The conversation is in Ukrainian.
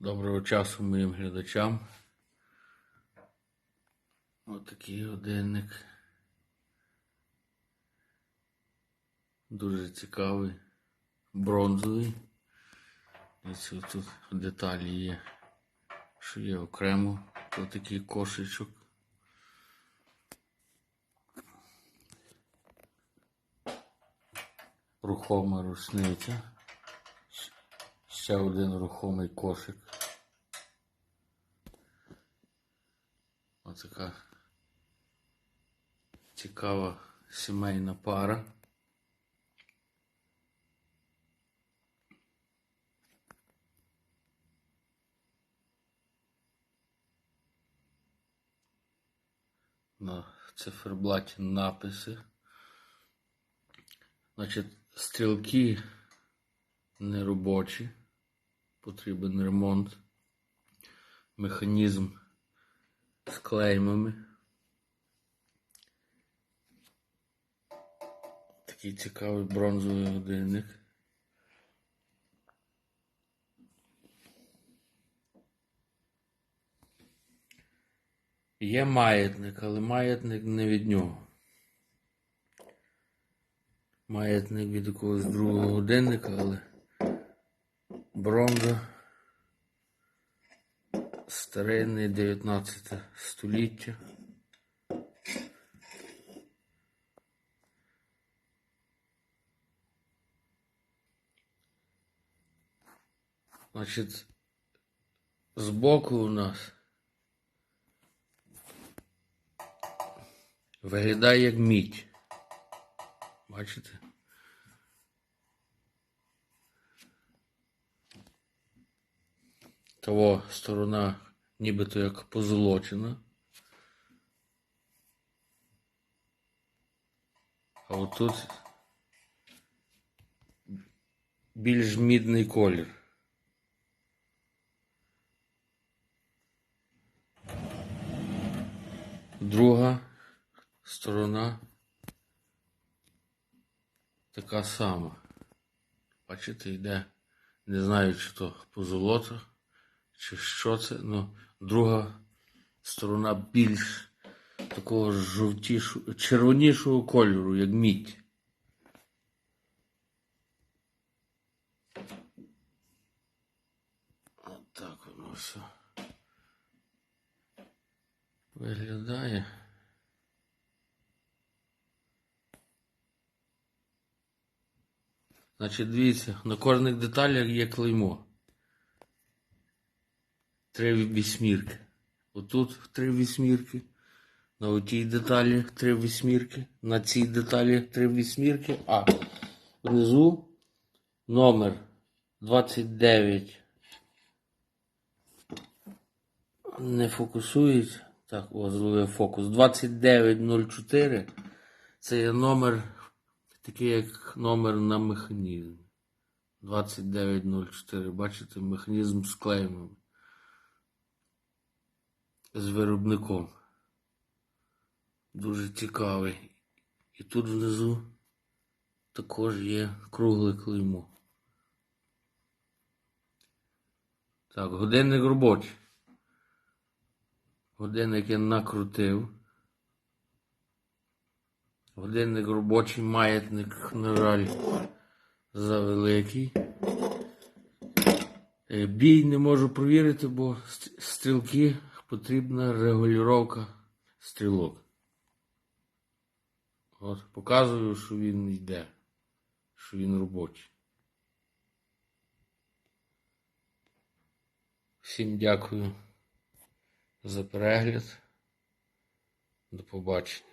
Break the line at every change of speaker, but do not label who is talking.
Доброго часу моїм глядачам. Отакий годинник. Дуже цікавий, бронзовий. Ось тут деталі є, що є окремо. Отакий кошечок. Рухома рушниця. Ще один рухомий кошик. Оцяка цікава сімейна пара. На циферблаті написи. Значить, стрілки неробочі, потрібен ремонт, механізм з клеймами. Такий цікавий бронзовий годинник. Є маятник, але маятник не від нього. Маятник від якогось другого годинника, але бронза старинний 19 століття. Значить, збоку у нас виглядає як мідь. Бачите? Того сторона нібито як позолочена. А отут більш мідний колір. Друга сторона така сама. Бачите, йде, не знаю, чи то позолота, чи що це, ну, друга сторона більш такого жовтішого, червонішого кольору, як мідь. Так воно все виглядає. Значить, дивіться, на кожних деталях є клеймо. Три вісьмірки. Отут три вісьмірки. На отій деталі три вісьмірки. На цій деталі три вісьмірки. А внизу номер 29. Не фокусується. Так, о, зловив фокус. 2904. Це є номер, такий як номер на механізм. 2904. Бачите, механізм з клеймом. З виробником. Дуже цікавий. І тут внизу також є кругле клеймо. Так, годинник робочий. Годинник я накрутив. Годинник робочий, маятник, на жаль, завеликий. Е, Бій не можу провірити, бо стрілки потрібна регулювання стрілок. От, показую, що він йде, що він робочий. Всім дякую за перегляд. До побачення.